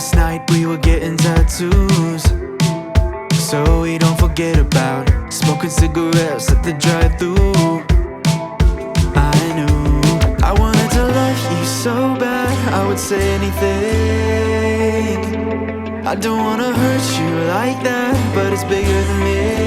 Last night we were getting tattoos. So we don't forget about. Smoking cigarettes at the drive through. I knew I wanted to love you so bad, I would say anything. I don't wanna hurt you like that, but it's bigger than me.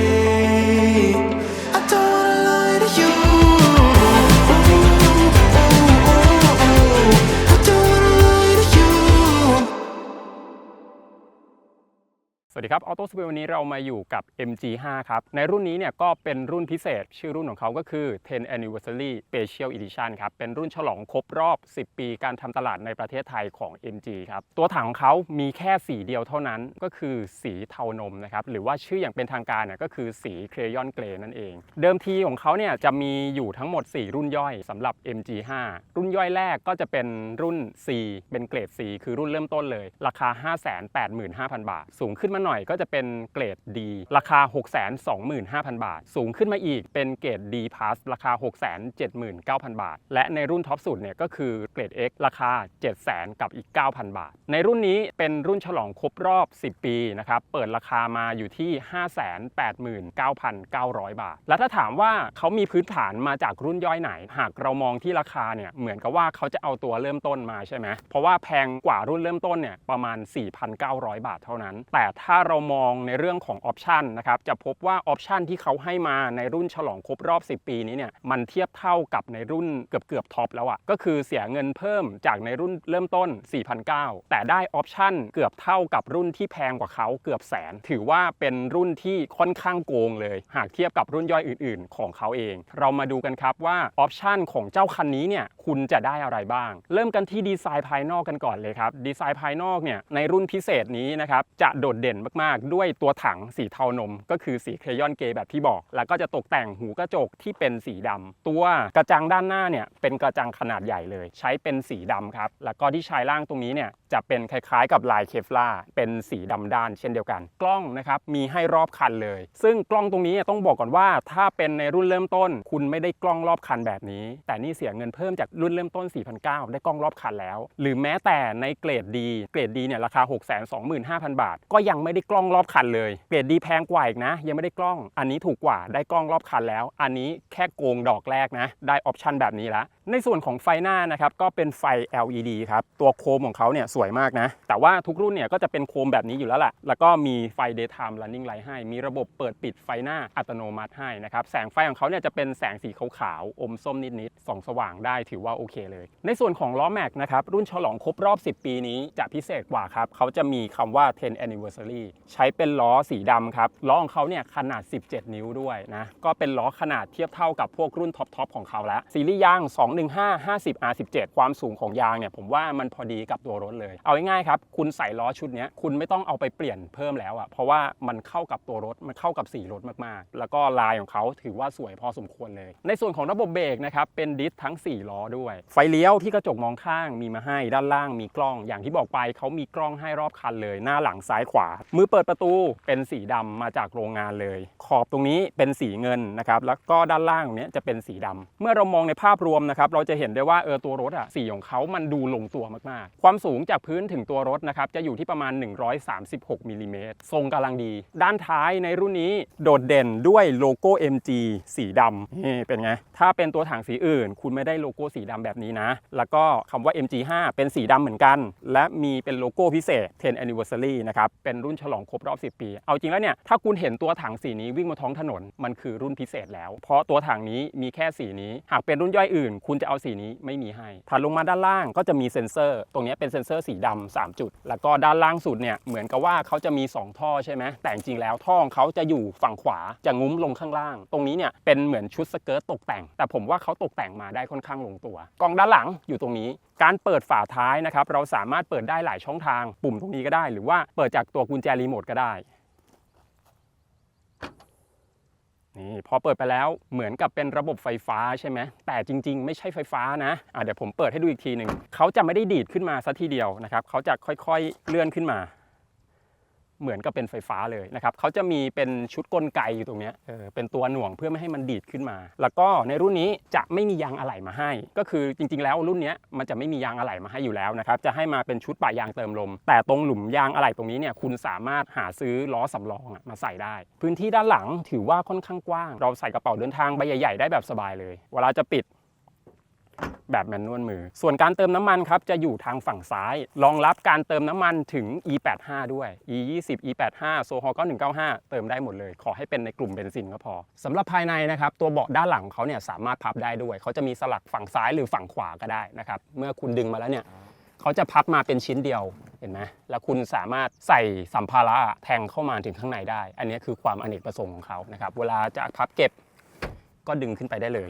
สวัสดีครับออโต้สเปวันนี้เรามาอยู่กับ MG5 ครับ ในรุ่นนี้เนี่ยก็เป็นรุ่นพิเศษ ชื่อรุ่นของเขาก็คือ 10 Anniversary Special Edition ครับ เป็นรุ่นฉลองครบรอบ 10 ปีการทำตลาดในประเทศไทยของ MG ครับ ตัวถังของเขามีแค่สีเดียวเท่านั้นก็คือสีเทานมนะครับ หรือว่าชื่ออย่างเป็นทางการเนี่ยก็คือสีเครยอนเกรนั่นเอง เดิมทีของเขาเนี่ยจะมีอยู่ทั้งหมด 4 รุ่นย่อยสำหรับ MG5 รุ่นย่อยแรกก็จะเป็นรุ่น C เป็นเกรด C คือรุ่นเริ่มต้นเลย ราคา 585,000 บาท สูงขึ้นมาหน่อยก็จะเป็นเกรด D ราคา 625,000 บาท สูงขึ้นมาอีกเป็นเกรด D plus ราคา 679,000 บาท และในรุ่นท็อปสุดเนี่ยก็คือเกรด X ราคา 700,000 กับอีก 9,000 บาท ในรุ่นนี้เป็นรุ่นฉลองครบรอบ 10 ปีนะครับเปิดราคามาอยู่ที่ 589,900 บาท และถ้าถามว่าเขามีพื้นฐานมาจากรุ่นย่อยไหน หากเรามองที่ราคาเนี่ยเหมือนกับว่าเขาจะเอาตัวเริ่มต้นมาใช่ไหมเพราะว่าแพงกว่ารุ่นเริ่มต้นเนี่ยประมาณ 4,900 บาทเท่านั้น แต่ถ้าาเรามองในเรื่องของออปชันนะครับจะพบว่าออปชันที่เขาให้มาในรุ่นฉลองครบรอบ 10 ปีนี้เนี่ยมันเทียบเท่ากับในรุ่นเกือบเกือบท็อปแล้วอะก็คือเสียเงินเพิ่มจากในรุ่นเริ่มต้น 4,900 แต่ได้ออปชันเกือบเท่ากับรุ่นที่แพงกว่าเขาเกือบแสน ถือว่าเป็นรุ่นที่ค่อนข้างโกงเลย หากเทียบกับรุ่นย่อยอื่น ๆ ของเขาเอง เรามาดูกันครับว่าออปชันของเจ้าคันนี้เนี่ยคุณจะได้อะไรบ้าง เริ่มกันที่ดีไซน์ภายนอกกันก่อนเลยครับดีไซน์ภายนอกเนี่ยในรุ่นพิเศษนี้นะครับจะโดดเด่นมากๆ ด้วยตัวถังสีเทานม ก็คือสีเครยอนเกย์แบบที่บอก แล้วก็จะตกแต่งหูกระจกที่เป็นสีดำตัวกระจังด้านหน้าเนี่ยเป็นกระจังขนาดใหญ่เลย ใช้เป็นสีดำครับ แล้วก็ที่ชายล่างตรงนี้เนี่ยจะเป็นคล้ายๆ กับลายเคฟลาเป็นสีดำด้าน เช่นเดียวกัน กล้องนะครับมีให้รอบคันเลย ซึ่งกล้องตรงนี้ต้องบอกก่อนว่า ถ้าเป็นในรุ่นเริ่มต้น คุณไม่ได้กล้องรอบคันแบบนี้ แต่นี่เสียเงินเพิ่มจากรุ่นเริ่มต้น 4,900 ได้กล้องรอบคันแล้ว หรือแม้แต่ในเกรดดีเกรดดีเนี่ยราคา 625,000 บาท ก็ยังไม่ได้กล้องรอบคันเลยเกรดดีแพงกว่าอีกนะ ยังไม่ได้กล้อง อันนี้ถูกกว่าได้กล้องรอบคันแล้ว อันนี้แค่โกงดอกแรกนะ ได้ออปชันแบบนี้ละในส่วนของไฟหน้านะครับก็เป็นไฟ LED ครับตัวโคมของเขาเนี่ยสวยมากนะ แต่ว่าทุกรุ่นเนี่ยก็จะเป็นโคมแบบนี้อยู่แล้วแหละแล้วก็มีไฟ daytime running light ให้ มีระบบเปิดปิดไฟหน้าอัตโนมัติให้นะครับแสงไฟของเขาเนี่ยจะเป็นแสงสีขาวๆอมส้มนิดๆส่องสว่างได้ถือว่าโอเคเลย ในส่วนของล้อแม็กนะครับรุ่นฉลองครบรอบ 10 ปีนี้จะพิเศษกว่าครับเขาจะมีคำว่า 10 anniversary ใช้เป็นล้อสีดำครับ ล้อของเขาเนี่ยขนาด 17 นิ้วด้วยนะ ก็เป็นล้อขนาดเทียบเท่ากับพวกรุ่นท็อปๆของเขาแล้ว ซีรีส์ยาง 215 50 R17 ความสูงของยางเนี่ยผมว่ามันพอดีกับตัวรถเลย เอาง่ายๆครับ คุณใส่ล้อชุดนี้คุณไม่ต้องเอาไปเปลี่ยนเพิ่มแล้วอะเพราะว่ามันเข้ากับตัวรถ มันเข้ากับสีรถมากๆ แล้วก็ลายของเขาถือว่าสวยพอสมควรเลย ในส่วนของระบบเบรกนะครับ เป็นดิสทั้ง 4 ล้อด้วย ไฟเลี้ยวที่กระจกมองข้างมีมาให้ ด้านล่างมีกล้อง อย่างที่บอกไปเขามีกล้องให้รอบคันเลย หน้าหลังซ้ายขวามือเปิดประตูเป็นสีดำมาจากโรงงานเลย ขอบตรงนี้เป็นสีเงินนะครับแล้วก็ด้านล่างเนี้ยจะเป็นสีดำเมื่อเรามองในภาพรวมนะครับเราจะเห็นได้ว่าเออตัวรถอะสีของเขามันดูลงตัวมากๆ ความสูงจากพื้นถึงตัวรถนะครับจะอยู่ที่ประมาณ 136มิลลิเมตรทรงกำลังดี ด้านท้ายในรุ่นนี้โดดเด่นด้วยโลโก้ MG สีดำนี่เป็นไงถ้าเป็นตัวถังสีอื่น คุณไม่ได้โลโก้สีดำแบบนี้นะ แล้วก็คำว่า MG5 เป็นสีดำเหมือนกัน และมีเป็นโลโก้พิเศษ10 anniversary นะครับเป็นรุ่นฉลองครบรอบ 10 ปี เอาจริงแล้วเนี่ยถ้าคุณเห็นตัวถังสีนี้วิ่งบนท้องถนนมันคือรุ่นพิเศษแล้ว เพราะตัวถังนี้มีแค่สีนี้ หากเป็นรุ่นย่อยอื่น คุณจะเอาสีนี้ไม่มีให้ถัดลงมาด้านล่างก็จะมีเซ็นเซอร์ ตรงนี้เป็นเซ็นเซอร์สีดำ3จุด แล้วก็ด้านล่างสุดเนี่ยเหมือนกับว่าเขาจะมี 2 ท่อใช่ไหมแต่จริงแล้วท่อของเขาจะอยู่ฝั่งขวาจะงุ้มลงข้างล่าง ตรงนี้เนี่ยเป็นเหมือนชุดสเกิร์ตตกแต่ง แต่ผมว่าเขาตกแต่งมาได้ค่อนข้างลงตัวกล้องด้านหลังอยู่ตรงนี้การเปิดฝาท้ายนะครับเราสามารถเปิดได้หลายช่องทางปุ่มตรงนี้ก็ได้ หรือว่าเปิดจากตัวกุญแจรีโมทก็ได้นี่พอเปิดไปแล้วเหมือนกับเป็นระบบไฟฟ้าใช่ไหมแต่จริง ๆ ไม่ใช่ไฟฟ้านะะเดี๋ยวผมเปิดให้ดูอีกทีหนึ่งเขาจะไม่ได้ดีดขึ้นมาซะทีเดียวนะครับเขาจะค่อยๆเลื่อนขึ้นมา เหมือนกับเป็นไฟฟ้าเลยนะครับเขาจะมีเป็นชุดกลไกอยู่ตรงนี้เออเป็นตัวหน่วงเพื่อไม่ให้มันดีดขึ้นมา แล้วก็ในรุ่นนี้จะไม่มียางอะไหล่มาให้ ก็คือจริง ๆ แล้วรุ่นนี้มันจะไม่มียางอะไหล่มาให้อยู่แล้วนะครับจะให้มาเป็นชุดปะยางเติมลม แต่ตรงหลุมยางอะไหล่ตรงนี้เนี่ยคุณสามารถหาซื้อล้อสำรองมาใส่ได้ พื้นที่ด้านหลังถือว่าค่อนข้างกว้าง เราใส่กระเป๋าเดินทางใบใหญ่ ๆ ได้แบบสบายเลย เวลาจะปิด แบบแมนนวลมือ ส่วนการเติมน้ำมันครับจะอยู่ทางฝั่งซ้าย รองรับการเติมน้ำมันถึง E85 ด้วย E20 E85 โซฮอล9195 เติมได้หมดเลย ขอให้เป็นในกลุ่มเบนซินก็พอสำหรับภายในนะครับ ตัวเบาะด้านหลังเขาเนี่ยสามารถพับได้ด้วย เขาจะมีสลักฝั่งซ้ายหรือฝั่งขวาก็ได้นะครับ เมื่อคุณดึงมาแล้วเนี่ยเขาจะพับมาเป็นชิ้นเดียวเห็นไหมแล้วคุณสามารถใส่สัมภาระแทงเข้ามาถึงข้างในได้ อันนี้คือความอเนกประสงค์ของเขานะครับ เวลาจะพับเก็บก็ดึงขึ้นไปได้เลย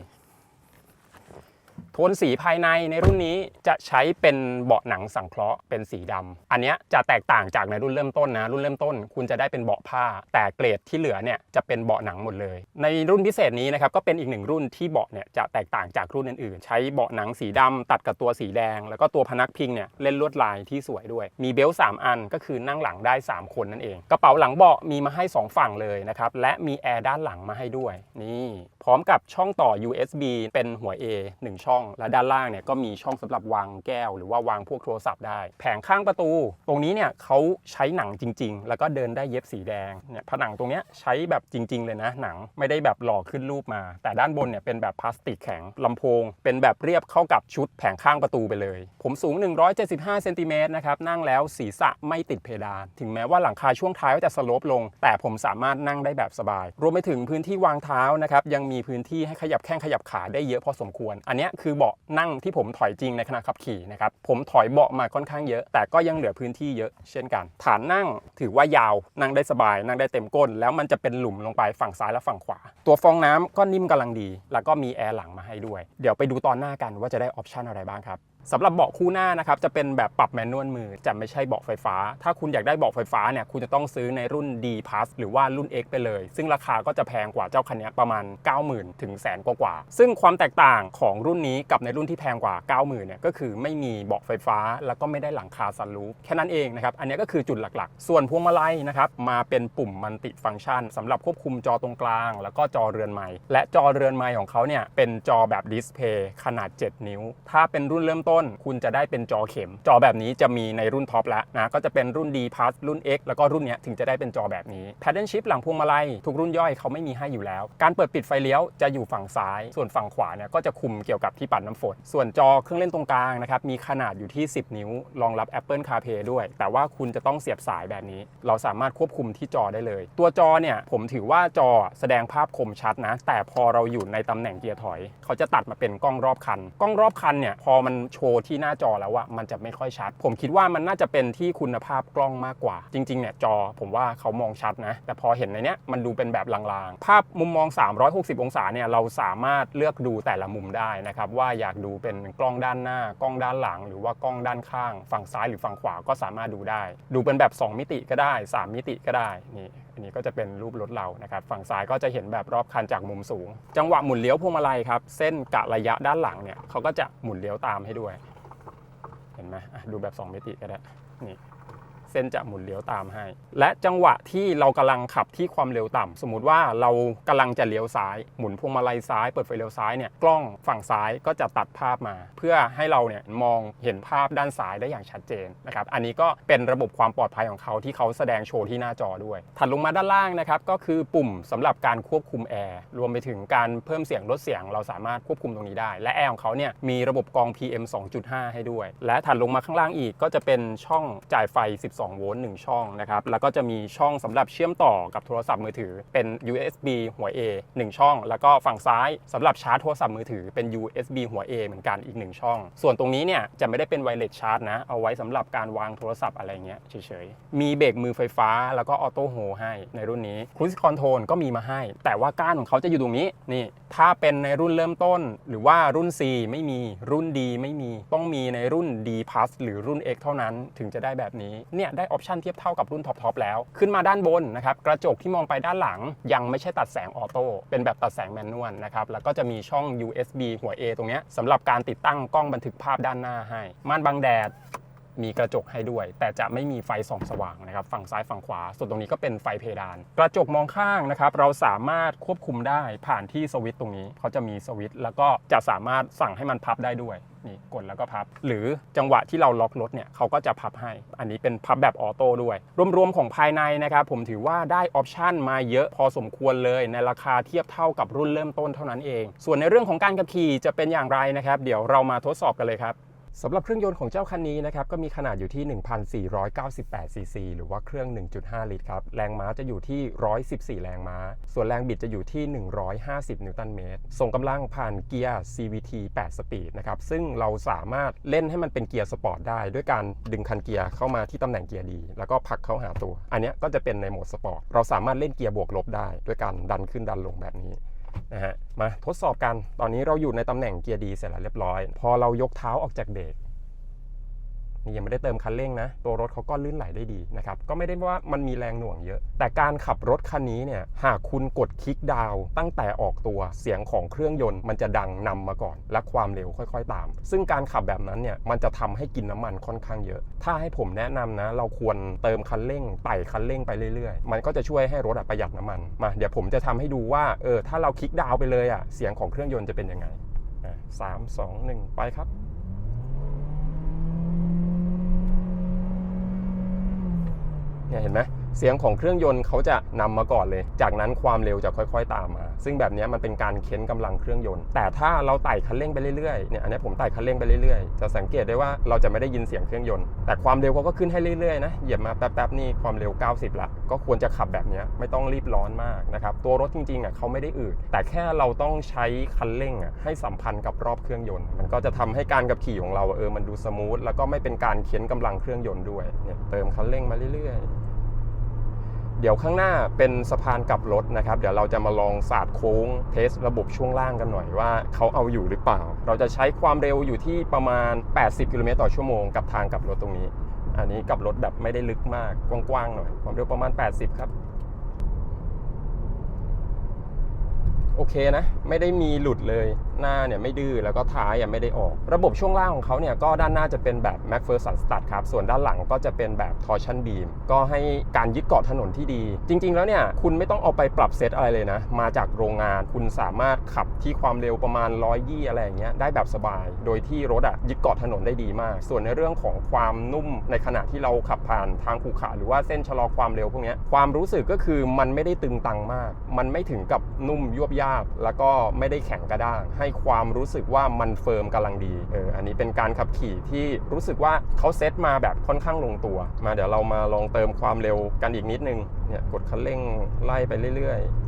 โทนสีภายในในรุ่นนี้จะใช้เป็นเบาะหนังสังเคราะห์เป็นสีดำอันนี้จะแตกต่างจากในรุ่นเริ่มต้นนะ รุ่นเริ่มต้น คุณจะได้เป็นเบาะผ้า แต่เกรดที่เหลือเนี่ยจะเป็นเบาะหนังหมดเลย ในรุ่นพิเศษนี้นะครับก็เป็นอีกหนึ่งรุ่นที่เบาะเนี่ยจะแตกต่างจากรุ่นอื่นๆ ใช้เบาะหนังสีดำตัดกับตัวสีแดง แล้วก็ตัวพนักพิงเนี่ยเล่นลวดลายที่สวยด้วย มีเบลต์สามอันก็คือนั่งหลังได้ 3 คนนั่นเอง กระเป๋าหลังเบาะมีมาให้ 2 ฝั่งเลยนะครับและมีแอร์ด้านหลังมาให้ด้วยนี่ พร้อมกับช่องต่อ USB เป็นหัว A 1 ช่อง และด้านล่างเนี่ยก็มีช่องสำหรับวางแก้ว หรือว่าวางพวกโทรศัพท์ได้ แผงข้างประตู ตรงนี้เนี่ยเขาใช้หนังจริง ๆ แล้วก็เดินได้เย็บสีแดงเนี่ยผนังตรงเนี้ยใช้แบบจริง ๆ เลยนะหนังไม่ได้แบบหล่อขึ้นรูปมา แต่ด้านบนเนี่ยเป็นแบบพลาสติกแข็งลำโพง เป็นแบบเรียบเข้ากับชุดแผงข้างประตูไปเลย ผมสูง 175เซนติเมตรนะครับนั่งแล้วศีรษะไม่ติดเพดาน ถึงแม้ว่าหลังคาช่วงท้ายจะสโลปลง แต่ผมสามารถนั่งได้แบบสบาย รวมไปถึงพื้นที่วางเท้านะครับยังมีีพื้นที่ให้ขยับแข้งขยับขาได้เยอะพอสมควร อันนี้คือเบาะนั่งที่ผมถอยจริงในขณะขับขี่นะครับ ผมถอยเบาะมาค่อนข้างเยอะ แต่ก็ยังเหลือพื้นที่เยอะเช่นกัน ฐานนั่งถือว่ายาวนั่งได้สบาย นั่งได้เต็มก้น แล้วมันจะเป็นหลุมลงไปฝั่งซ้ายและฝั่งขวา ตัวฟองน้ำก็นิ่มกำลังดี แล้วก็มีแอร์หลังมาให้ด้วย เดี๋ยวไปดูตอนหน้ากันว่าจะได้ออปชันอะไรบ้างครับ สำหรับเบาะคู่หน้านะครับจะเป็นแบบปรับแมนนวลมือจะไม่ใช่เบาะไฟฟ้า ถ้าคุณอยากได้เบาะไฟฟ้าเนี่ยคุณจะต้องซื้อในรุ่น D Plus หรือว่ารุ่น X ไปเลย ซึ่งราคาก็จะแพงกว่าเจ้าคันนี้ประมาณ 90,000 ถึงแสนกว่าๆซึ่งความแตกต่างของรุ่นนี้กับในรุ่นที่แพงกว่า 90,000เนี่ยก็คือไม่มีเบาะไฟฟ้า แล้วก็ไม่ได้หลังคาซันรูฟแค่นั้นเองนะครับอันนี้ก็คือจุดหลักๆ ส่วนพวงมาลัยนะครับมาเป็นปุ่มมัลติฟังก์ชันสำหรับควบคุมจอตรงกลาง แล้วก็จอเรือนไม้และจอเรือนไม้ของเขาเนี่ยเป็นจอแบบดิสเพย์ขนาด 7 นิ้ว ถ้าเป็นรุ่นเริ่มต้นคุณจะได้เป็นจอเข็ม จอแบบนี้จะมีในรุ่นท็อปแล้วนะก็จะเป็นรุ่น D Plus รุ่น X แล้วก็รุ่นเนี้ยถึงจะได้เป็นจอแบบนี้ Pattern Shift หลังพวงมาลัยทุกรุ่นย่อยเขาไม่มีให้อยู่แล้ว การเปิดปิดไฟเลี้ยวจะอยู่ฝั่งซ้าย ส่วนฝั่งขวาเนี่ยก็จะคุมเกี่ยวกับที่ปัดน้ำฝน ส่วนจอเครื่องเล่นตรงกลางนะครับมีขนาดอยู่ที่ 10 นิ้วรองรับ Apple CarPlay ด้วย แต่ว่าคุณจะต้องเสียบสายแบบนี้ เราสามารถควบคุมที่จอได้เลย ตัวจอเนี่ยผมถือว่าจอแสดงภาพคมชัดนะ แต่พอเราอยู่ในตำแหน่งเกียร์ถอย เขาจะตัดมาเป็นกล้องรอบคัน กล้องรอบคันเนี่ยพอมันโชว์ที่หน้าจอแล้วอะมันจะไม่ค่อยชัด ผมคิดว่ามันน่าจะเป็นที่คุณภาพกล้องมากกว่า จริงๆเนี่ยจอผมว่าเขามองชัดนะ แต่พอเห็นในเนี้ยมันดูเป็นแบบลางๆ ภาพมุมมอง 360 องศาเนี่ยเราสามารถเลือกดูแต่ละมุมได้นะครับว่าอยากดูเป็นกล้องด้านหน้ากล้องด้านหลัง หรือว่ากล้องด้านข้าง ฝั่งซ้ายหรือฝั่งขวาก็สามารถดูได้ ดูเป็นแบบ 2 มิติก็ได้ 3 มิติก็ได้นี่อันนี้ก็จะเป็นรูปรถเรานะครับ ฝั่งซ้ายก็จะเห็นแบบรอบคันจากมุมสูง จังหวะหมุนเลี้ยวพวงมาลัยครับ เส้นกะระยะด้านหลังเนี่ยเขาก็จะหมุนเลี้ยวตามให้ด้วย เห็นไหมดูแบบ 2 มิติก็ได้ นี่ เส้นจะหมุนเลี้ยวตามให้ และจังหวะที่เรากำลังขับที่ความเร็วต่ำสมมุติว่าเรากำลังจะเลี้ยวซ้าย หมุนพวงมาลัยซ้ายเปิดไฟเลี้ยวซ้ายเนี่ยกล้องฝั่งซ้ายก็จะตัดภาพมา เพื่อให้เราเนี่ยมองเห็นภาพด้านซ้ายได้อย่างชัดเจนนะครับอันนี้ก็เป็นระบบความปลอดภัยของเขาที่เขาแสดงโชว์ที่หน้าจอด้วย ถัดลงมาด้านล่างนะครับก็คือปุ่มสำหรับการควบคุมแอร์รวมไปถึงการเพิ่มเสียงลดเสียงเราสามารถควบคุมตรงนี้ได้ และแอร์ของเขาเนี่ยมีระบบกรอง PM 2.5 ให้ด้วย และถัดลงมาข้างล่างอีกก็จะเป็นช่องจ่ายไฟ 12 2 โวลต์ 1 ช่องนะครับ แล้วก็จะมีช่องสำหรับเชื่อมต่อกับโทรศัพท์มือถือ เป็น USB หัว A 1 ช่อง แล้วก็ฝั่งซ้ายสำหรับชาร์จโทรศัพท์มือถือเป็น USB หัว A เหมือนกันอีก 1 ช่อง ส่วนตรงนี้เนี่ยจะไม่ได้เป็นไวเลสชาร์จนะ เอาไว้สำหรับการวางโทรศัพท์อะไรเงี้ยเฉยๆ มีเบรกมือไฟฟ้าแล้วก็ออโต้โฮให้ในรุ่นนี้ Cruise Control ก็มีมาให้ แต่ว่าก้านของเขาจะอยู่ตรงนี้นี่ถ้าเป็นในรุ่นเริ่มต้น หรือว่ารุ่น C ไม่มีรุ่น D ไม่มีต้องมีในรุ่น D Plus หรือรุ่น X เท่านั้นถึงจะได้แบบนี้เนี่ยได้ออปชันเทียบเท่ากับรุ่นท็อปๆแล้ว ขึ้นมาด้านบนนะครับกระจกที่มองไปด้านหลัง ยังไม่ใช่ตัดแสงออโต้เป็นแบบตัดแสงแมนนวลนะครับแล้วก็จะมีช่อง USB หัว A ตรงนี้สำหรับการติดตั้งกล้องบันทึกภาพด้านหน้าให้ม่านบังแดด มีกระจกให้ด้วย แต่จะไม่มีไฟส่องสว่างนะครับ ฝั่งซ้ายฝั่งขวา ส่วนตรงนี้ก็เป็นไฟเพดาน กระจกมองข้างนะครับ เราสามารถควบคุมได้ผ่านที่สวิตช์ตรงนี้ เขาจะมีสวิตช์แล้วก็จะสามารถสั่งให้มันพับได้ด้วยนี่กดแล้วก็พับ หรือจังหวะที่เราล็อกรถเนี่ยเขาก็จะพับให้ อันนี้เป็นพับแบบออโต้ด้วย รวมๆของภายในนะครับผมถือว่าได้ออปชันมาเยอะพอสมควรเลยในราคาเทียบเท่ากับรุ่นเริ่มต้นเท่านั้นเอง ส่วนในเรื่องของการขับขี่จะเป็นอย่างไรนะครับ เดี๋ยวเรามาทดสอบกันเลยครับ สำหรับเครื่องยนต์ของเจ้าคันนี้นะครับก็มีขนาดอยู่ที่ 1,498ซีซีหรือว่าเครื่อง 1.5 ลิตรครับ แรงม้าจะอยู่ที่ 114 แรงม้า ส่วนแรงบิดจะอยู่ที่ 150 นิวตันเมตร ส่งกำลังผ่านเกียร์ CVT 8 สปีดนะครับ ซึ่งเราสามารถเล่นให้มันเป็นเกียร์สปอร์ตได้ ด้วยการดึงคันเกียร์เข้ามาที่ตำแหน่งเกียร์ดี แล้วก็ผลักเข้าหาตัว อันนี้ก็จะเป็นในโหมดสปอร์ต เราสามารถเล่นเกียร์บวกลบได้ ด้วยการดันขึ้นดันลงแบบนี้ นะฮะมาทดสอบกันตอนนี้เราอยู่ในตำแหน่งเกียร์ดีเสร็จแล้วเรียบร้อย พอเรายกเท้าออกจากเบรก นี่ยังไม่ได้เติมคันเร่งนะ ตัวรถเขาก็ลื่นไหลได้ดีนะครับ ก็ไม่ได้ว่ามันมีแรงหน่วงเยอะ แต่การขับรถคันนี้เนี่ยหากคุณกดคลิกดาวตั้งแต่ออกตัวเสียงของเครื่องยนต์มันจะดังนำมาก่อน และความเร็วค่อยๆ ตาม ซึ่งการขับแบบนั้นเนี่ยมันจะทำให้กินน้ำมันค่อนข้างเยอะ ถ้าให้ผมแนะนำนะ เราควรเติมคันเร่งไต่คันเร่งไปเรื่อยๆ มันก็จะช่วยให้รถประหยัดน้ำมันมาเดี๋ยวผมจะทำให้ดูว่าเออถ้าเราคลิกดาวไปเลยอะเสียงของเครื่องยนต์จะเป็นยังไงอะสามสองหนึ่งไปครับ เนี่ยเห็นไหม เสียงของเครื่องยนต์เขาจะนำมาก่อนเลย จากนั้นความเร็วจะค่อยๆ ตามมา ซึ่งแบบนี้มันเป็นการเค้นกำลังเครื่องยนต์ แต่ถ้าเราไต่คันเร่งไปเรื่อยๆ เนี่ย อันนี้ผมไต่คันเร่งไปเรื่อยๆ จะสังเกตได้ว่าเราจะไม่ได้ยินเสียงเครื่องยนต์ แต่ความเร็วเขาก็ขึ้นให้เรื่อยๆ นะ เหยียบมาแป๊บๆ นี่ความเร็ว 90 ละ ก็ควรจะขับแบบนี้ไม่ต้องรีบร้อนมากนะครับ ตัวรถจริงๆ อะเขาไม่ได้อืด แต่แค่เราต้องใช้คันเร่งอะให้สัมพันธ์กับรอบเครื่องยนต์ มันก็จะทำให้การขับขี่ของเราเออ มันดูสมูท แล้วก็ไม่เป็นการเค้นกำลังเครื่องยนต์ด้วย เนี่ยเติมคันเร่งมาเรื่อยๆ เดี๋ยวข้างหน้าเป็นสะพานกลับรถนะครับ เดี๋ยวเราจะมาลองศาสตร์โค้งเทสระบบช่วงล่างกันหน่อยว่าเขาเอาอยู่หรือเปล่า เราจะใช้ความเร็วอยู่ที่ประมาณ 80 กิโลเมตรต่อชั่วโมงกับทางกลับรถตรงนี้ อันนี้กลับรถแบบไม่ได้ลึกมากกว้างๆหน่อย ความเร็วประมาณ 80 ครับ โอเคนะ ไม่ได้มีหลุดเลยหน้าเนี่ยไม่ดื้อแล้วก็ท้ายยังไม่ได้ออก ระบบช่วงล่างของเขาเนี่ยก็ด้านหน้าจะเป็นแบบ MacPherson Stud ครับ ส่วนด้านหลังก็จะเป็นแบบ Torsion Beam ก็ให้การยึดเกาะถนนที่ดี จริง ๆ แล้วเนี่ยคุณไม่ต้องเอาไปปรับเซตอะไรเลยนะ มาจากโรงงานคุณสามารถขับที่ความเร็วประมาณ100ยี่อะไรอย่างเงี้ยได้แบบสบาย โดยที่รถอะยึดเกาะถนนได้ดีมาก ส่วนในเรื่องของความนุ่มในขณะที่เราขับผ่านทางขรุขระหรือว่าเส้นชะลอความเร็วพวกเนี้ยความรู้สึกก็คือมันไม่ได้ตึงตังมาก มันไม่ถึงกับนุ่มยวบยาบ แล้วก็ไม่ได้แข็งกระด้าง ให้ความรู้สึกว่ามันเฟิร์มกำลังดีเอออันนี้เป็นการขับขี่ที่รู้สึกว่าเขาเซตมาแบบค่อนข้างลงตัว มาเดี๋ยวเรามาลองเติมความเร็วกันอีกนิดนึงเนี่ยกดคันเร่งไล่ไปเรื่อยๆ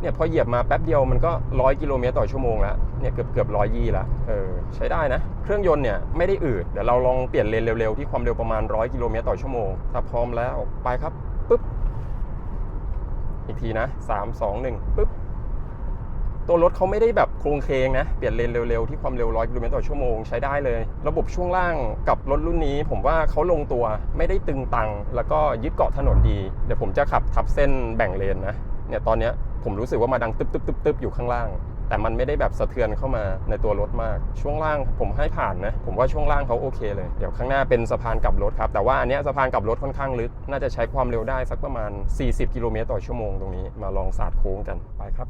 เนี่ยพอเหยียบมาแป๊บเดียวมันก็ร้อยกิโลเมตรต่อชั่วโมงแล้วเนี่ยเกือบเกือบร้อยยี่ล้วเออใช้ได้นะ เครื่องยนต์เนี่ยไม่ได้อืดเดี๋ยวเราลองเปลี่ยนเลนเร็วๆที่ความเร็วประมาณร้อยกิโลเมตรต่อชั่วโมงถ้าพร้อมแล้วไปครับปุ๊บ อีกทีนะสามสองหนึ่งปุ๊บตัวรถเขาไม่ได้แบบโครงเคงนะ เปลี่ยนเลนเร็วๆ ที่ความเร็วร้อยกิโลเมตรต่อชั่วโมงใช้ได้เลย ระบบช่วงล่างกับรถรุ่นนี้ ผมว่าเขาลงตัวไม่ได้ตึงตัง แล้วก็ยึดเกาะถนนดี เดี๋ยวผมจะขับทับเส้นแบ่งเลนนะ เนี่ยตอนเนี้ยผมรู้สึกว่ามาดังตึ๊บตึ๊บตึ๊บตึ๊บอยู่ข้างล่าง แต่มันไม่ได้แบบสะเทือนเข้ามาในตัวรถมาก ช่วงล่างผมให้ผ่านนะ ผมว่าช่วงล่างเขาโอเคเลย เดี๋ยวข้างหน้าเป็นสะพานกลับรถครับ แต่ว่าอันนี้สะพานกลับรถค่อนข้างลึก น่าจะใช้ความเร็วได้สักประมาณ 40 กิโลเมตรต่อชั่วโมงตรงนี้ มาลองสาดโค้งกัน ไปครับ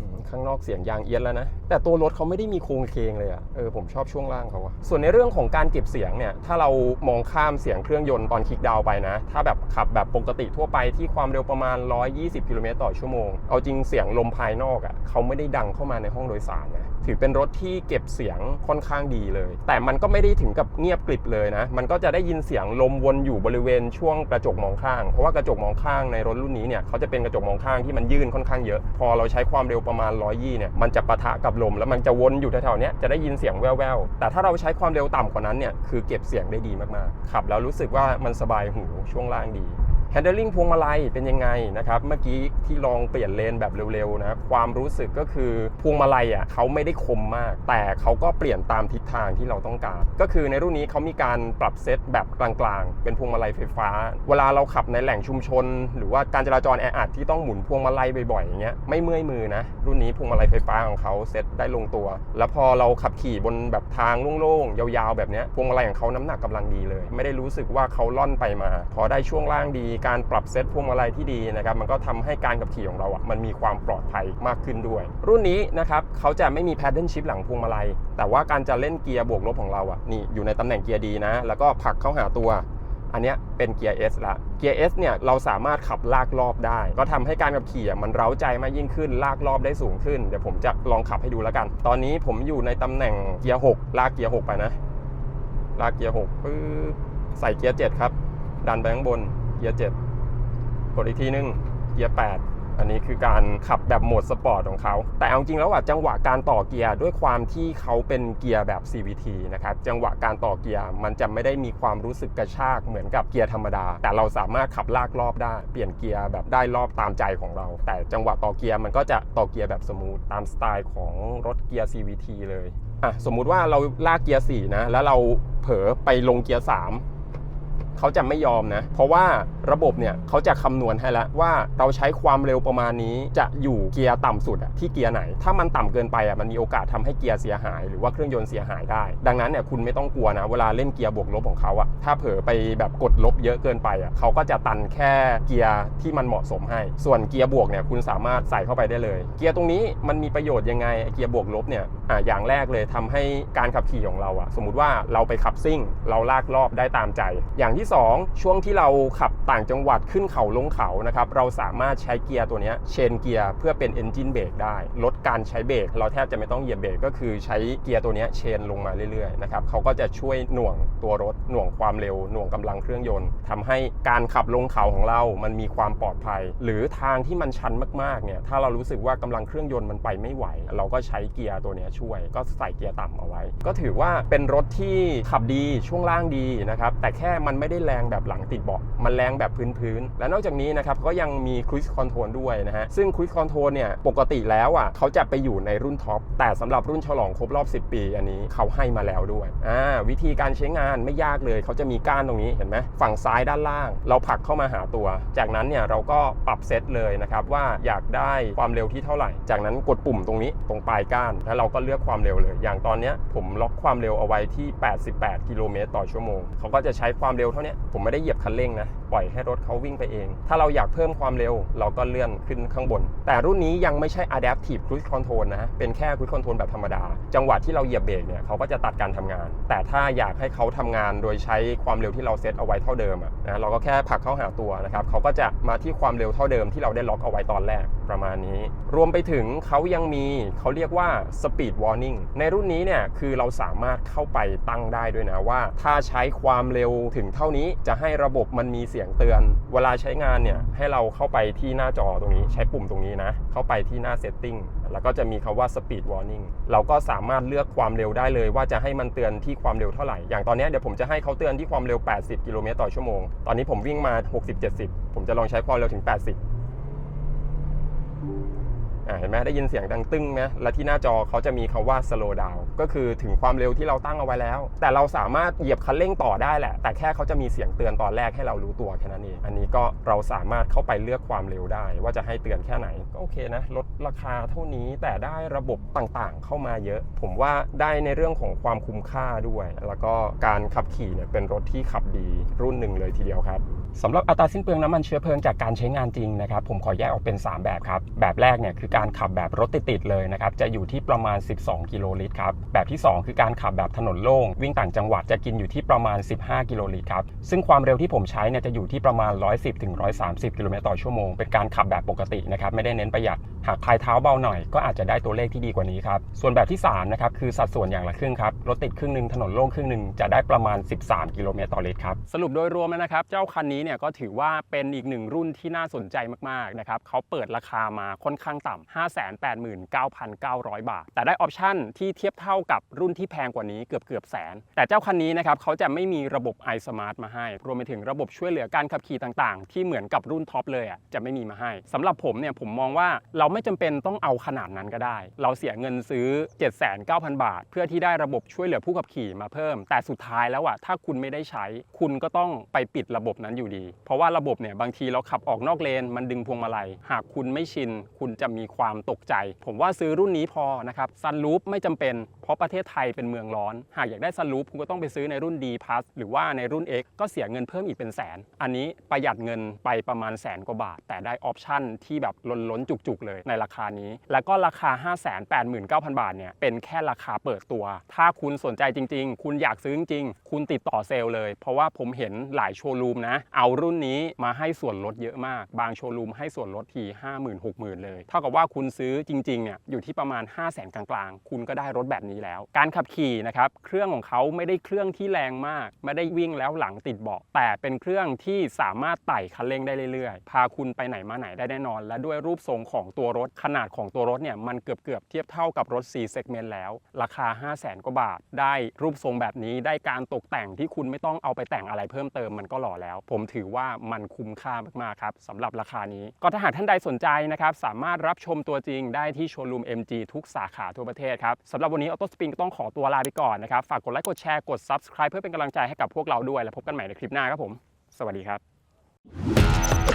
อืม ข้างนอกเสียงยางเอียดแล้วนะ แต่ตัวรถเขาไม่ได้มีโครงเคงเลยอะเออผมชอบช่วงล่างเขาอะส่วนในเรื่องของการเก็บเสียงเนี่ย ถ้าเรามองข้ามเสียงเครื่องยนต์ตอนคลิกดาวไปนะ ถ้าแบบขับแบบปกติทั่วไปที่ความเร็วประมาณ 120 กิโลเมตรต่อชั่วโมง เอาจริงเสียงลมภายนอกอะเขาไม่ได้ดังเข้ามาในห้องโดยสารนะถือเป็นรถที่เก็บเสียงค่อนข้างดีเลย แต่มันก็ไม่ได้ถึงกับเงียบกริบเลยนะ มันก็จะได้ยินเสียงลมวนอยู่บริเวณช่วงกระจกมองข้าง เพราะว่ากระจกมองข้างในรถรุ่นนี้เนี่ยเขาจะเป็นกระจกมองข้างที่มันยื่นค่อนข้างเยอะ พอเราใช้ความเร็วประมาณร้อยี่เนี่ยมันจะปะทะกับลมแล้วมันจะวนอยู่แถวๆนี้จะได้ยินเสียงแว่วๆแต่ถ้าเราใช้ความเร็วต่ำกว่านั้นเนี่ยคือเก็บเสียงได้ดีมากๆขับแล้วรู้สึกว่ามันสบายหูช่วงล่างดี handling พวงมาลัยเป็นยังไงนะครับเมื่อกี้ที่ลองเปลี่ยนเลนแบบเร็วๆนะความรู้สึกก็คือพวงมาลัยอะเขาไม่ได้คมมาก แต่เขาก็เปลี่ยนตามทิศทางที่เราต้องการ ก็คือในรุ่นนี้เขามีการปรับเซตแบบกลางๆ เป็นพวงมาลัยไฟฟ้า เวลาเราขับในแหล่งชุมชน หรือว่าการจราจรแออัดที่ต้องหมุนพวงมาลัยบ่อยๆอย่างเงี้ยไม่เมื่อยมือนะรุ่นนี้พวงมาลัยไฟฟ้าของเขาเซตได้ลงตัว แล้วพอเราขับขี่บนแบบทางโล่งๆยาวๆ แบบเนี้ยพวงมาลัยของเขาน้ำหนักกำลังดีเลย ไม่ได้รู้สึกว่าเขาล่อนไปมา พอได้ช่วงล่างดีการปรับเซตพวงมาลัยที่ดีนะครับมันก็ทำให้การขับขี่ของเราอะมันมีความปลอดภัยมากขึ้นด้วย รุ่นนี้นะครับเขาจะไม่มีแพดเดิลชิพหลังพวงมาลัย แต่ว่าการจะเล่นเกียร์บวกลบของเราอะนี่อยู่ในตำแหน่งเกียร์ดีนะ แล้วก็ผลักเข้าหาตัวอันนี้เป็นเกียร์ S ละ เกียร์ S เนี่ยเราสามารถขับลากรอบได้ ก็ทำให้การขับขี่อะมันเร้าใจมากยิ่งขึ้น ลากรอบได้สูงขึ้น เดี๋ยวผมจะลองขับให้ดูแล้วกัน ตอนนี้ผมอยู่ในตำแหน่งเกียร์ 6 ลากเกียร์ 6 ไปนะ ลากเกียร์ 6ปึ๊บใส่เกียร์ 7 ครับ ดันไปข้างบน เกียร์7กดอีกทีนึงเกียร์8อันนี้คือการขับแบบโหมดสปอร์ตของเขา แต่เอาจริงแล้วอะจังหวะการต่อเกียร์ด้วยความที่เขาเป็นเกียร์แบบ CVT นะครับ จังหวะการต่อเกียร์มันจะไม่ได้มีความรู้สึกกระชากเหมือนกับเกียร์ธรรมดา แต่เราสามารถขับลากรอบได้ เปลี่ยนเกียร์แบบได้รอบตามใจของเรา แต่จังหวะต่อเกียร์มันก็จะต่อเกียร์แบบสมูทตามสไตล์ของรถเกียร์ CVT เลยอะสมมุติว่าเราลากเกียร์4นะแล้วเราเผลอไปลงเกียร์3 เขาจะไม่ยอมนะ เพราะว่าระบบเนี่ยเขาจะคำนวณให้แล้วว่าเราใช้ความเร็วประมาณนี้จะอยู่เกียร์ต่ำสุดอะที่เกียร์ไหน ถ้ามันต่ำเกินไปอะมันมีโอกาสทำให้เกียร์เสียหาย หรือว่าเครื่องยนต์เสียหายได้ ดังนั้นเนี่ยคุณไม่ต้องกลัวนะ เวลาเล่นเกียร์บวกลบของเขาอะถ้าเผลอไปแบบกดลบเยอะเกินไปอะเขาก็จะตันแค่เกียร์ที่มันเหมาะสมให้ ส่วนเกียร์บวกเนี่ยคุณสามารถใส่เข้าไปได้เลย เกียร์ตรงนี้มันมีประโยชน์ยังไงเกียร์บวกลบเนี่ยอะอย่างแรกเลยทำให้การขับขี่ของเราอะสมมุติว่าเราไปขับซิ่ง เราลากรอบได้ตามใจ อย่างที่สองช่วงที่เราขับต่างจังหวัดขึ้นเขาลงเขานะครับเราสามารถใช้เกียร์ตัวนี้เชนเกียร์เพื่อเป็นเอนจินเบรกได้ ลดการใช้เบรกเราแทบจะไม่ต้องเหยียบเบรกก็คือใช้เกียร์ตัวนี้เชนลงมาเรื่อยๆนะครับเขาก็จะช่วยหน่วงตัวรถหน่วงความเร็วหน่วงกำลังเครื่องยนต์ทำให้การขับลงเขาของเรา มันมีความปลอดภัย หรือทางที่มันชันมากๆเนี่ยถ้าเรารู้สึกว่ากำลังเครื่องยนต์มันไปไม่ไหว เราก็ใช้เกียร์ตัวนี้ช่วย ก็ใส่เกียร์ต่ำเอาไว้ ก็ถือว่าเป็นรถที่ขับดีช่วงล่างดีนะครับแต่แค่มันไม่ได้แรงแบบหลังติดเบาะมันแรงแบบพื้นๆและนอกจากนี้นะครับก็ยังมี Cruise Control ด้วยนะฮะซึ่ง Cruise Control เนี่ยปกติแล้วอะเขาจะไปอยู่ในรุ่นท็อปแต่สำหรับรุ่นฉลองครบรอบ 10 ปี อันนี้เขาให้มาแล้วด้วยอ่าวิธีการใช้งานไม่ยากเลยเขาจะมีก้านตรงนี้เห็นไหมฝั่งซ้ายด้านล่าง เราผลักเข้ามาหาตัว จากนั้นเนี่ยเราก็ปรับเซตเลยนะครับว่าอยากได้ความเร็วที่เท่าไหร่ จากนั้นกดปุ่มตรงนี้ตรงปลายก้านแล้วเราก็เลือกความเร็วเลย อย่างตอนเนี้ยผมล็อกความเร็วเอาไว้ที่ 88 กิโลเมตรต่อชั่วโมงเขาก็จะใช้ความเร็วเท่าเนี้ยผมไม่ได้เหยียบคันเร่งนะปล่อยให้รถเขาวิ่งไปเอง ถ้าเราอยากเพิ่มความเร็ว เราก็เลื่อนขึ้นข้างบน แต่รุ่นนี้ยังไม่ใช่ Adaptive Cruise Control นะเป็นแค่ Cruise Control แบบธรรมดา จังหวะที่เราเหยียบเบรกเนี่ยเขาก็จะตัดการทำงาน แต่ถ้าอยากให้เขาทำงานโดยใช้ความเร็วที่เราเซตเอาไว้เท่าเดิมอะนะเราก็แค่ผลักเข้าหาตัวนะครับเขาก็จะมาที่ความเร็วเท่าเดิมที่เราได้ล็อกเอาไว้ตอนแรก ประมาณนี้ รวมไปถึงเขายังมีเขาเรียกว่า Speed Warning ในรุ่นนี้เนี่ยคือเราสามารถเข้าไปตั้งได้ด้วยนะว่า ถ้าใช้ความเร็วถึงเท่านี้จะให้ระบบมันมีเสียงเตือน เวลาใช้งานเนี่ยให้เราเข้าไปที่หน้าจอตรงนี้ ใช้ปุ่มตรงนี้นะ เข้าไปที่หน้า Setting แล้วก็จะมีคาว่า Speed Warning เราก็สามารถเลือกความเร็วได้เลย ว่าจะให้มันเตือนที่ความเร็วเท่าไหร่ อย่างตอนนี้เดี๋ยวผมจะให้เขาเตือนที่ความเร็ว 80 กิโลเมตรต่อชั่วโมง ตอนนี้ผมวิ่งมา 60-70 ผมจะลองใช้ความเร็วถึง 80 เห็นไหมได้ยินเสียงดังตึ้งไหมและที่หน้าจอเขาจะมีคาว่า slow down ก็คือถึงความเร็วที่เราตั้งเอาไว้แล้ว แต่เราสามารถเหยียบคันเร่งต่อได้แหละ แต่แค่เขาจะมีเสียงเตือนตอนแรกให้เรารู้ตัวแค่นั้นเองอันนี้ก็เราสามารถเข้าไปเลือกความเร็วได้ ว่าจะให้เตือนแค่ไหนก็โอเคนะลดราคาเท่านี้แต่ได้ระบบต่างๆ เข้ามาเยอะ ผมว่าได้ในเรื่องของความคุ้มค่าด้วย แล้วก็การขับขี่เนี่ยเป็นรถที่ขับดีรุ่นหนึ่งเลยทีเดียวครับ สำหรับอัตราสิ้นเปลืองน้ำมันเชื้อเพลิงจากการใช้งานจริงนะครับผมขอแยกออกเป็น 3 แบบครับ แบบแรกเนี่ยคือการขับแบบรถติดๆเลยนะครับจะอยู่ที่ประมาณ 12 กิโลลิตรครับแบบที่ 2 คือการขับแบบถนนโล่ง วิ่งต่างจังหวัดจะกินอยู่ที่ประมาณ 15 กิโลลิตรครับซึ่งความเร็วที่ผมใช้เนี่ยจะอยู่ที่ประมาณ 110ถึง130 กิโลเมตรต่อชั่วโมงเป็นการขับแบบปกตินะครับไม่ได้เน้นประหยัดหากพายเท้าเบาหน่อยก็อาจจะได้ตัวเลขที่ดีกว่านี้ครับส่วนแบบที่3นะครับคือสัดส่วนอย่างละครึ่งครับรถติดครึ่งหนึ่งถนนโล่งครึ่งหนึ่งจะได้ประมาณ 13 กิโลเมตรต่อลิตรครับสรุปโดยรวมนะครับเจ้าคันนี้เนี่ยก็ถือว่าเป็นอีกหนึ่งรุ่นที่น่าสนใจมากๆนะครับเขาเปิดราคามาค่อนข้างต่ำ589,900 บาท แต่ได้ออปชั่นที่เทียบเท่ากับรุ่นที่แพงกว่านี้เกือบเกือบแสน แต่เจ้าคันนี้นะครับเขาจะไม่มีระบบ iSmart มาให้ รวมไปถึงระบบช่วยเหลือการขับขี่ต่างๆ ที่เหมือนกับรุ่นท็อปเลยอะจะไม่มีมาให้สำหรับผมเนี่ยผมมองว่าเราไม่จำเป็นต้องเอาขนาดนั้นก็ได้ เราเสียเงินซื้อ 79,000 บาท เพื่อที่ได้ระบบช่วยเหลือผู้ขับขี่มาเพิ่ม แต่สุดท้ายแล้วอะถ้าคุณไม่ได้ใช้ คุณก็ต้องไปปิดระบบนั้นอยู่ดี เพราะว่าระบบเนี่ยบางทีเราขับออกนอกเลน มันดึงพวงมาลัย หากคุณไม่ชิน คุณจะมีความตกใจ ผมว่าซื้อรุ่นนี้พอนะครับซันรูฟไม่จำเป็น เพราะประเทศไทยเป็นเมืองร้อน หากอยากได้ซันรูฟคุณก็ต้องไปซื้อในรุ่น D Plus หรือว่าในรุ่น X ก็เสียเงินเพิ่มอีกเป็นแสน อันนี้ประหยัดเงินไปประมาณแสนกว่าบาท แต่ได้ออปชั่นที่แบบล้นๆจุกๆเลยในราคานี้ แล้วก็ราคา 589,000 บาทเนี่ยเป็นแค่ราคาเปิดตัว ถ้าคุณสนใจจริง ๆ คุณอยากซื้อจริงๆคุณติดต่อเซลล์เลย เพราะว่าผมเห็นหลายโชว์รูมนะเอารุ่นนี้มาให้ส่วนลดเยอะมาก บางโชว์รูมให้ส่วนลดที50,000 60,000เลย เท่ากับว่าคุณซื้อจริงๆเนี่ยอยู่ที่ประมาณ 5 0 0 0 0 0กลางๆ คุณก็ได้รถแบบนี้แล้ว การขับขี่นะครับเครื่องของเขาไม่ได้เครื่องที่แรงมาก ไม่ได้วิ่งแล้วหลังติดเบาะแต่เป็นเครื่องที่สามารถไต่คันเร่งได้เรื่อยๆ พาคุณไปไหนมาไหนได้แน่นอน และด้วยรูปทรงของตัวรถขนาดของตัวรถเนี่ยมันเกือบๆเทียบเท่ากับรถ 4 segment แล้ว ราคา 5 0 0แสนกว่าบาท ได้รูปทรงแบบนี้ได้การตกแต่งที่คุณไม่ต้องเอาไปแต่งอะไรเพิ่มเติมมันก็หล่อแล้ว ผมถือว่ามันคุ้มค่ามากๆครับสำหรับราคานี้ ก็ถ้าหากท่านใดสนใจนะครับสามารถรับชมตัวจริงได้ที่โชว์รูม MG ทุกสาขาทั่วประเทศครับสำหรับวันนี้ออโต้สปินก็ต้องขอตัวลาไปก่อนนะครับฝากกดไลค์กดแชร์กด subscribe เพื่อเป็นกำลังใจให้กับพวกเราด้วย แล้วพบกันใหม่ในคลิปหน้าครับผม สวัสดีครับ